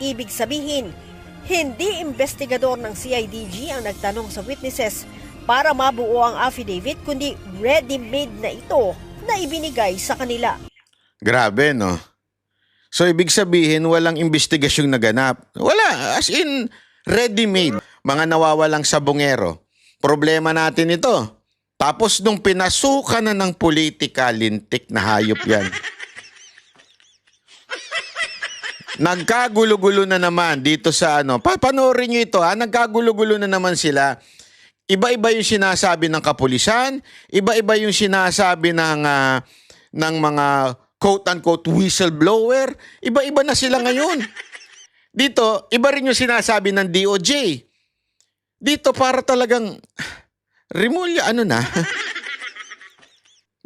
Ibig sabihin, hindi investigador ng CIDG ang nagtanong sa witnesses para mabuo ang affidavit kundi ready-made na ito na ibinigay sa kanila. Grabe, no? So, ibig sabihin, walang investigasyong naganap. Wala. As in, ready-made. Mga nawawalang sabongero. Problema natin ito. Tapos nung pinasukan na ng politika, lintik na hayop yan. Nagkagulo-gulo na naman dito sa ano. Pa panoorin nyo ito ha. Nagkagulo-gulo na naman sila. Iba-iba yung sinasabi ng kapulisan. Iba-iba yung sinasabi ng, ah, ng mga quote-unquote whistleblower. Iba-iba na sila ngayon. Dito, iba rin yung sinasabi ng DOJ. Dito para talagang, Rimulya, ano na?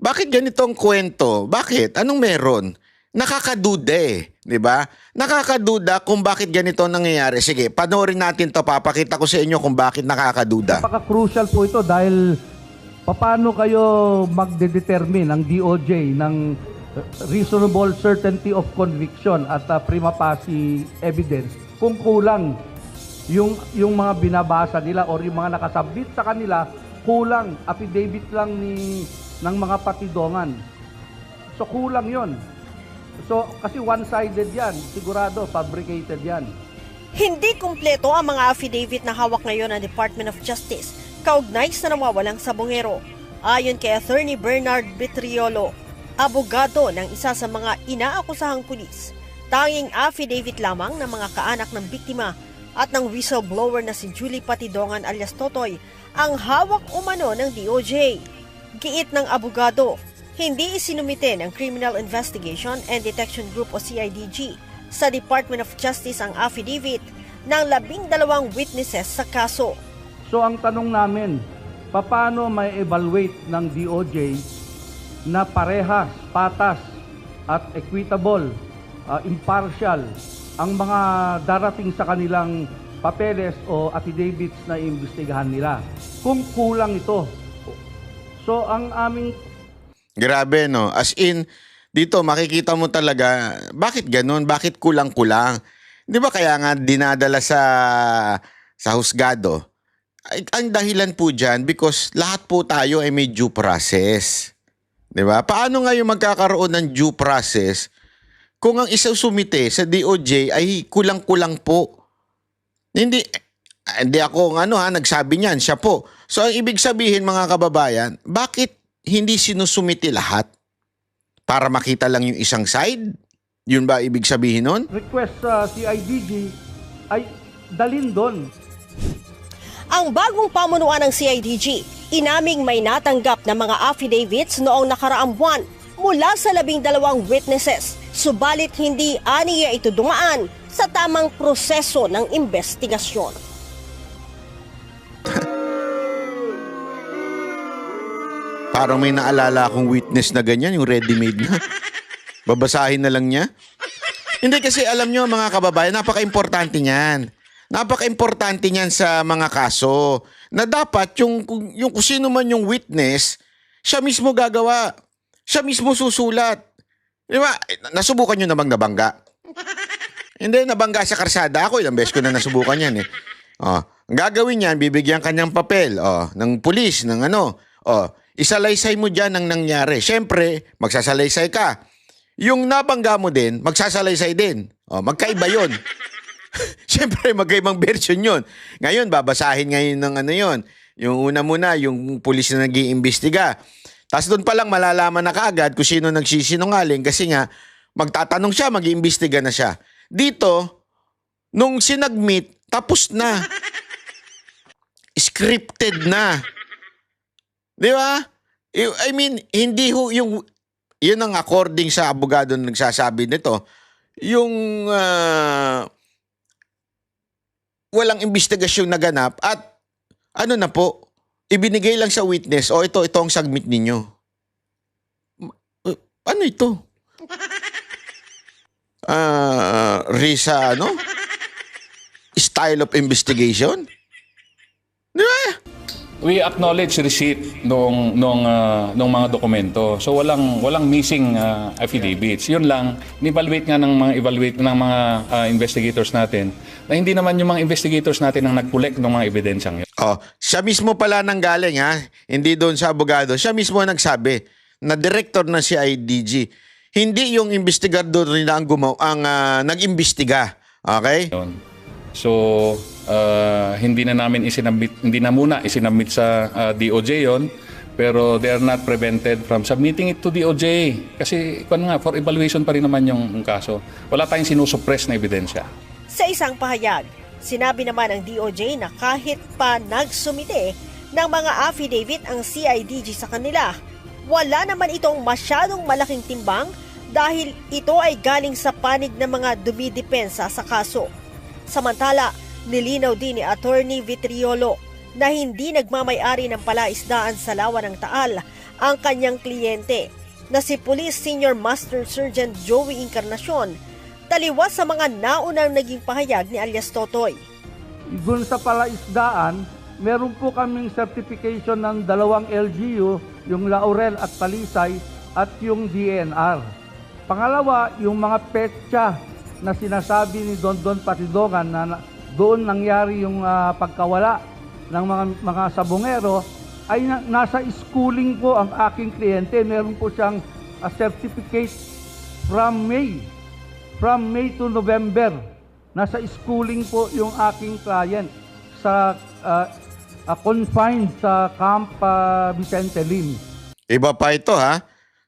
Bakit ganito ang kwento? Bakit? Anong meron? Nakakaduda eh. Di ba? Nakakaduda kung bakit ganito ang nangyayari. Sige, panoorin natin to. Papakita ko sa inyo kung bakit nakakaduda. Napaka-crucial po ito dahil paano kayo magde-determine ang DOJ ng reasonable certainty of conviction at uh, prima facie evidence kung kulang yung yung mga binabasa nila or yung mga nakasabit sa kanila kulang affidavit lang ni ng mga patidongan. So kulang 'yon. So kasi one-sided 'yan, sigurado fabricated 'yan. Hindi kumpleto ang mga affidavit na hawak ngayon ng Department of Justice kaugnay sa nawawalang sabongero. Ayon kay Attorney Bernard Vitriolo, abogado ng isa sa mga inaakusahang pulis, tanging affidavit lamang ng mga kaanak ng biktima at ng whistleblower na si Julie Patidongan alias Totoy ang hawak umano ng DOJ. Giit ng abogado, hindi isinumite ng Criminal Investigation and Detection Group o CIDG sa Department of Justice ang affidavit ng labing dalawang witnesses sa kaso. So ang tanong namin, paano may evaluate ng DOJ na parehas, patas at equitable, uh, impartial ang mga darating sa kanilang papeles o affidavits na imbestigahan nila kung kulang ito. So ang aming Grabe, no? As in, dito makikita mo talaga, bakit ganun? Bakit kulang-kulang? Di ba kaya nga dinadala sa sa husgado? Ay, ang dahilan po dyan, because lahat po tayo ay may due process. Di ba? Paano ngayon magkakaroon ng due process kung ang isa sumite sa DOJ ay kulang-kulang po? Hindi, hindi ako ano ha, nagsabi niyan, siya po. So ang ibig sabihin mga kababayan, bakit hindi sinusumiti lahat? Para makita lang yung isang side? Yun ba ibig sabihin nun? request sa CIDG ay dalin doon. Ang bagong pamunuan ng CIDG, inaming may natanggap na mga affidavits noong nakaraang buwan mula sa labing dalawang witnesses. Subalit hindi aniya ito dumaan sa tamang proseso ng investigasyon. Parang may naalala akong witness na ganyan, yung ready-made na. Babasahin na lang niya. Hindi kasi alam nyo mga kababayan, napaka-importante niyan. Napaka-importante niyan sa mga kaso. Na dapat yung, yung kung sino man yung witness, siya mismo gagawa. Siya mismo susulat. Di ba? Nasubukan nyo namang nabangga. Hindi, nabangga sa karsada. Ako, ilang beses ko na nasubukan yan eh. Oh, ang gagawin niyan, bibigyan kanyang papel oh, ng pulis, ng ano. Oh, isalaysay mo dyan ang nangyari. Siyempre, magsasalaysay ka. Yung nabangga mo din, magsasalaysay din. Oh, magkaiba yon. Siyempre, magkaibang version yon. Ngayon, babasahin ngayon ng ano yon. Yung una muna, yung pulis na nag iimbestiga Tapos doon pa lang malalaman na kaagad kung sino nagsisinungaling kasi nga, magtatanong siya, mag-iimbestiga na siya. Dito, nung sinagmit, tapos na. Scripted na. Di ba? I mean, hindi ho yung, yun ang according sa abogado na nagsasabi nito, yung ah, walang investigasyong naganap at ano na po, ibinigay lang sa witness, o ito, ito ang submit ninyo. Uh, Ano ito? Ah, Risa, ano? Style of investigation? Di ba? We acknowledge receipt nung nung ah, nung mga dokumento. So walang walang missing ah, affidavits. Yun lang, ni-evaluate nga ng mga evaluate ng mga ah, investigators natin na hindi naman yung mga investigators natin ang nag-collect ng mga ebidensyang yun. Oh, siya mismo pala nang galing ha, hindi doon sa abogado. Siya mismo ang nagsabi na director na si IDG. Hindi yung investigador nila ang gumaw ang ah, nag-imbestiga. Okay? Yun. So, ah, hindi na namin isinabit, hindi na muna isinabit sa ah, DOJ yon pero they are not prevented from submitting it to DOJ. Kasi, kung nga, for evaluation pa rin naman yung kaso. Wala tayong sinusuppress na ebidensya. Sa isang pahayag, sinabi naman ng DOJ na kahit pa nagsumite ng mga affidavit ang CIDG sa kanila, wala naman itong masyadong malaking timbang dahil ito ay galing sa panig ng mga dumidepensa sa kaso. Samantala, nilinaw din ni Attorney Vitriolo na hindi nagmamayari ng palaisdaan sa lawa ng Taal ang kanyang kliyente na si Police Senior Master Sergeant Joey Encarnacion taliwas sa mga naunang naging pahayag ni alias Totoy. Doon sa palaisdaan, meron po kaming certification ng dalawang LGU, yung Laurel at Talisay at yung DNR. Pangalawa, yung mga petsa na sinasabi ni Don Don Patidongan na doon nangyari yung ah, pagkawala ng mga mga sabongero ay na- nasa schooling po ang aking kliyente. Meron po siyang ah, certificate from May from May to November, nasa schooling po yung aking client sa uh, uh, confined sa Camp uh, Vicente Lim. Iba pa ito ha.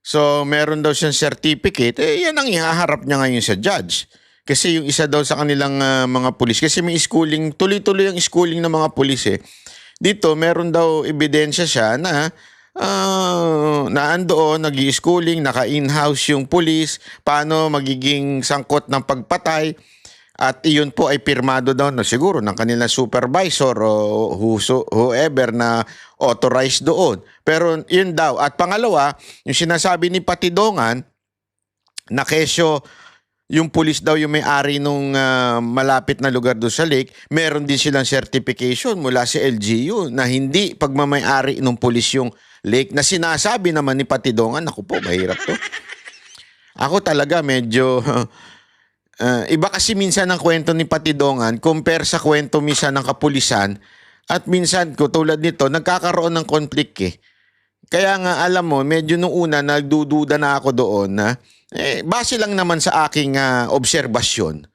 So meron daw siyang certificate, eh yan ang ihaharap niya ngayon sa judge. Kasi yung isa daw sa kanilang ah, mga pulis, kasi may schooling, tuloy-tuloy ang schooling ng mga pulis eh. Dito meron daw ebidensya siya na uh, na andoon, nag schooling naka-in-house yung pulis, paano magiging sangkot ng pagpatay. At iyon po ay pirmado daw na siguro ng kanilang supervisor o whoever na authorized doon. Pero yun daw. At pangalawa, yung sinasabi ni Patidongan na kesyo yung pulis daw yung may-ari nung ah, malapit na lugar doon sa lake, meron din silang certification mula sa LGU na hindi pagmamay-ari ng pulis yung lake na sinasabi naman ni Patidongan, ako po, mahirap to. Ako talaga medyo Ah, iba kasi minsan ang kwento ni Patidongan compare sa kwento minsan ng kapulisan at minsan ko tulad nito nagkakaroon ng conflict eh. Kaya nga alam mo medyo nung una nagdududa na ako doon na eh, base lang naman sa aking ah, obserbasyon.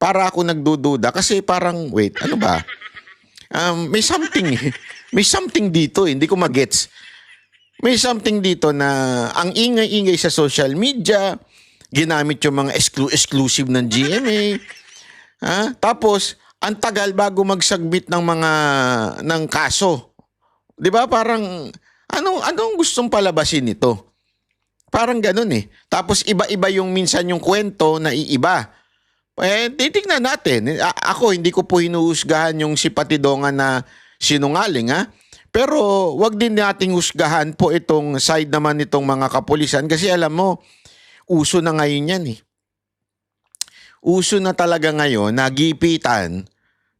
Para ako nagdududa kasi parang wait ano ba? Um, may something eh. may something dito eh. hindi ko magets. May something dito na ang ingay-ingay sa social media, ginamit yung mga exclu- exclusive ng GMA. ha? Tapos, ang tagal bago mag-submit ng mga ng kaso. 'Di ba? Parang anong anong gustong palabasin nito? Parang ganun eh. Tapos iba-iba yung minsan yung kwento na iiba. Eh, titignan natin. A- ako, hindi ko po hinuhusgahan yung si Patidongan na sinungaling, ha? Pero wag din nating husgahan po itong side naman nitong mga kapulisan kasi alam mo, uso na ngayon yan eh. Uso na talaga ngayon, nagipitan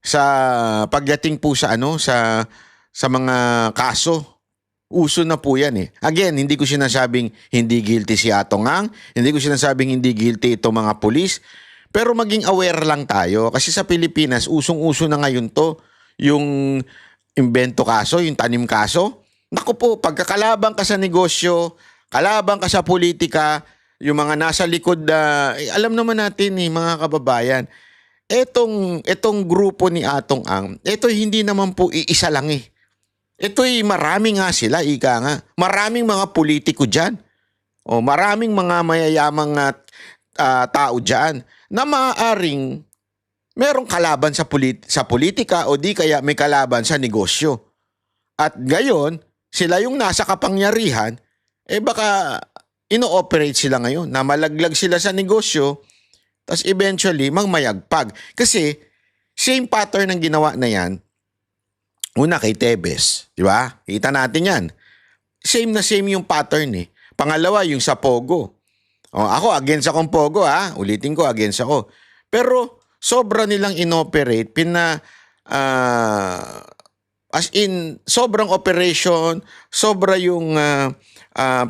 sa pagdating po sa ano, sa sa mga kaso. Uso na po yan eh. Again, hindi ko sinasabing hindi guilty si Atong Ang, hindi ko sinasabing hindi guilty itong mga pulis, pero maging aware lang tayo kasi sa Pilipinas, usong-uso na ngayon to, yung invento kaso, yung tanim kaso. Naku po, pagkakalabang ka sa negosyo, kalabang ka sa politika, yung mga nasa likod na, eh, alam naman natin eh, mga kababayan, etong, etong grupo ni Atong Ang, ito hindi naman po iisa lang eh. Ito'y marami nga sila, ika nga. Maraming mga politiko dyan. O maraming mga mayayamang ah, ah, tao dyan na maaaring merong kalaban sa, polit- sa politika o di kaya may kalaban sa negosyo. At gayon, sila yung nasa kapangyarihan, eh baka ino-operate sila ngayon na malaglag sila sa negosyo tapos eventually mangmayagpag. Kasi same pattern ng ginawa na yan Una kay Tebes, di ba? Kita natin yan. Same na same yung pattern eh. Pangalawa, yung sa Pogo. O, ako, against akong Pogo ha. Ulitin ko, against ako. Pero sobra nilang inoperate, pina, ah, As in, sobrang operation, sobra yung ah, ah,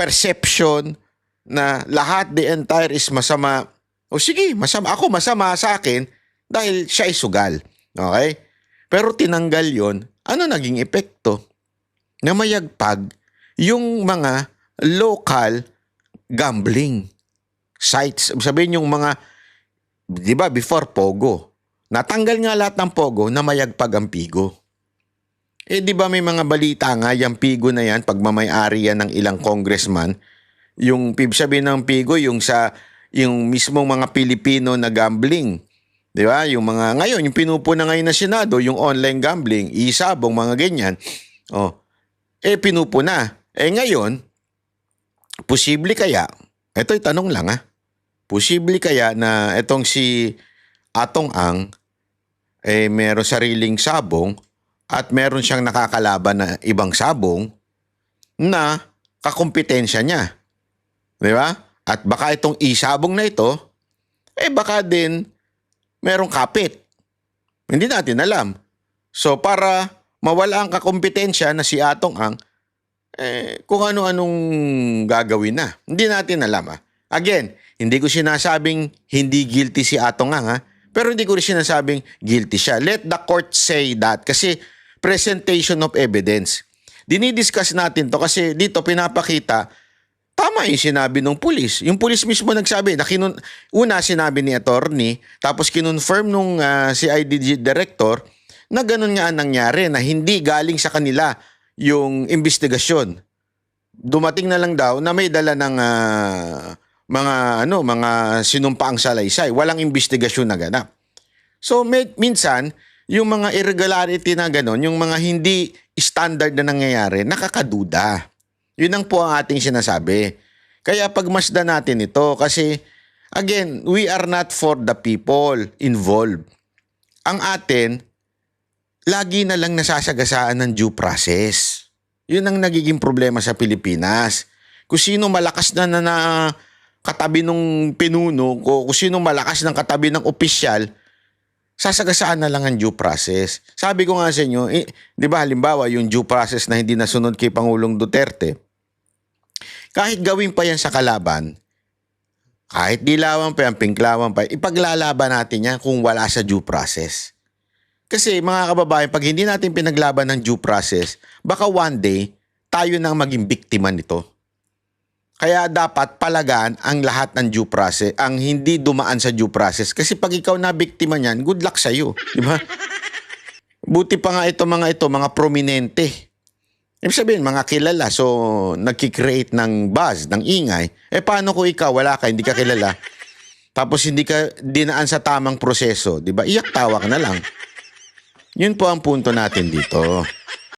perception na lahat, the entire is masama. O sige, masama. Ako masama sa akin dahil siya ay sugal. Okay? Pero tinanggal yon ano naging epekto? Na mayagpag yung mga local gambling sites. Sabihin yung mga, di ba, before Pogo. Natanggal nga lahat ng Pogo na mayagpag ang Pigo. Eh di ba may mga balita nga, yung Pigo na yan, pagmamayari yan ng ilang congressman, yung sabihin ng Pigo, yung sa, yung mismong mga Pilipino na gambling. Di ba? Yung mga, ngayon, yung pinupuna ngayon na Senado, yung online gambling, isabong, mga ganyan. Oh, eh pinupuna. Eh ngayon, posible kaya, ito'y tanong lang ah, posible kaya na itong si Atong Ang, eh meron sariling sabong at meron siyang nakakalaban na ibang sabong na kakumpetensya niya. Di ba? At baka itong isabong na ito, eh baka din merong kapit. Hindi natin alam. So para mawala ang kakumpetensya na si Atong Ang, eh, kung ano-anong gagawin na. Hindi natin alam ah. Again, hindi ko sinasabing hindi guilty si Atong Ang ha. Pero hindi ko rin sinasabing guilty siya. Let the court say that kasi presentation of evidence. Dinidiscuss natin to kasi dito pinapakita tama yung sinabi ng pulis. Yung pulis mismo nagsabi na kinun una sinabi ni attorney tapos kinonfirm nung ah, CIDG director na ganun nga ang nangyari na hindi galing sa kanila yung investigasyon. Dumating na lang daw na may dala ng ah, mga ano mga sinumpaang salaysay. Walang investigasyon na ganap. So may, minsan yung mga irregularity na gano'n, yung mga hindi standard na nangyayari, nakakaduda. Yun ang po ang ating sinasabi. Kaya pagmasdan natin ito kasi again, we are not for the people involved. Ang atin, lagi na lang nasasagasaan ng due process. Yun ang nagiging problema sa Pilipinas. Kung sino malakas na na, na katabi ng pinuno, kung sino malakas ng katabi ng opisyal, sasagasaan na lang ang due process. Sabi ko nga sa inyo, eh, di ba halimbawa yung due process na hindi nasunod kay Pangulong Duterte, kahit gawin pa yan sa kalaban, kahit dilawan pa yan, pinklawan pa, ipaglalaban natin yan kung wala sa due process. Kasi mga kababayan, pag hindi natin pinaglaban ng due process, baka one day, tayo nang maging biktima nito. Kaya dapat palagaan ang lahat ng due process, ang hindi dumaan sa due process. Kasi pag ikaw na biktima niyan, good luck sa'yo. Di ba? Buti pa nga ito mga ito, mga prominente. Ibig sabihin, mga kilala. So, nagkikreate ng buzz, ng ingay. Eh, paano kung ikaw, wala ka, hindi ka kilala? Tapos hindi ka dinaan sa tamang proseso, di ba? Iyak tawa ka na lang. Yun po ang punto natin dito.